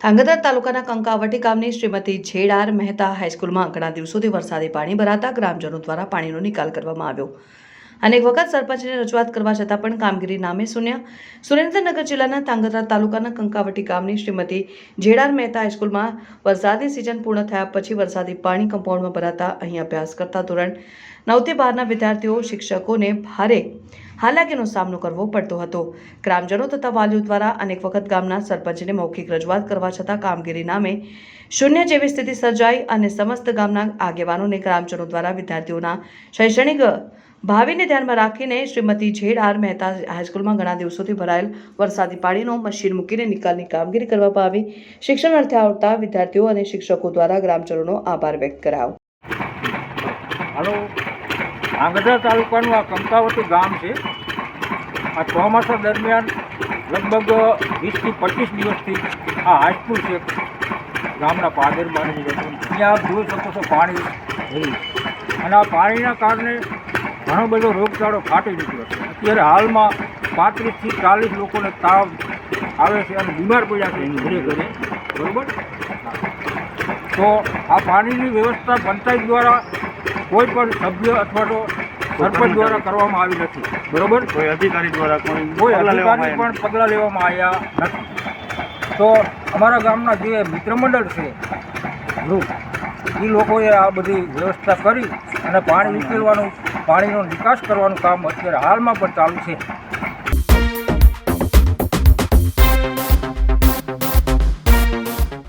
ધાંગધ્રા તાલુકાના કંકાવટી ગામની શ્રીમતી જેડાર મહેતા હાઈસ્કૂલમાં ઘણા દિવસોથી વરસાદી પાણી ભરાતા ગ્રામજનો દ્વારા પાણીનો નિકાલ કરવામાં આવ્યો. અનેક વખત સરપંચને રજૂઆત કરવા છતાં પણ કામગીરી નામે શૂન્ય. સુરેન્દ્રનગર જિલ્લાના તાંગધ્રા તાલુકાના કંકાવટી ગામની શ્રીમતી જેડાર મહેતા હાઈસ્કૂલમાં વરસાદી સિઝન પૂર્ણ થયા પછી વરસાદી પાણી કમ્પાઉન્ડમાં ભરાતા અહીં અભ્યાસ કરતા ધોરણ નવથી બારના વિદ્યાર્થીઓ, શિક્ષકોને ભારે હાલાકીનો સામનો કરવો પડતો હતો. ગ્રામજનો તથા વાલીઓ દ્વારા અનેક વખત ગામના સરપંચને મૌખિક રજૂઆત કરવા છતાં કામગીરી નામે શૂન્ય જેવી સ્થિતિ સર્જાઈ અને સમસ્ત ગામના આગેવાનોને ગ્રામજનો દ્વારા વિદ્યાર્થીઓના શૈક્ષણિક ભાવિને ધ્યાનમાં રાખીને શ્રીમતી જેડ આર મહેતા હાઈસ્કૂલમાં ઘણા દિવસોથી ભરાયેલ વરસાદી પાણીનો મશીન મૂકીને નિકાલની કામગીરી કરવામાં આવી. શિક્ષણ અર્થે આવતા વિદ્યાર્થીઓ અને શિક્ષકો દ્વારા ગ્રામજનોનો આભાર વ્યક્ત કરાયો. આંગધા તાલુકાનું આ કંકાવતી ગામ છે. આ ચોમાસા દરમિયાન લગભગ વીસથી પચીસ દિવસથી આ હાઈસ્કૂલ છે. ગામના પાદરબાની ત્યાં આપ જોઈ શકો છો પાણી અને આ પાણીના કારણે ઘણો બધો રોગચાળો ફાટી નીકળ્યો છે. અત્યારે હાલમાં પાંત્રીસથી ચાલીસ લોકોને તાવ આવે છે અને બીમાર પડ્યા છે ઘરે ઘરે. બરાબર? તો આ પાણીની વ્યવસ્થા પંચાયત દ્વારા કોઈ પણ સભ્ય અથવા તો સરપંચ દ્વારા કરવામાં આવી નથી. બરોબર? કોઈ અધિકારી દ્વારા કોઈ અધિકારી પણ પગલાં લેવામાં આવ્યા નથી. તો અમારા ગામના જે મિત્રમંડળ છે એ લોકોએ આ બધી વ્યવસ્થા કરી અને પાણી ઉકેલવાનું પાણીનો નિકાસ કરવાનું કામ અત્યારે હાલમાં પણ ચાલુ છે.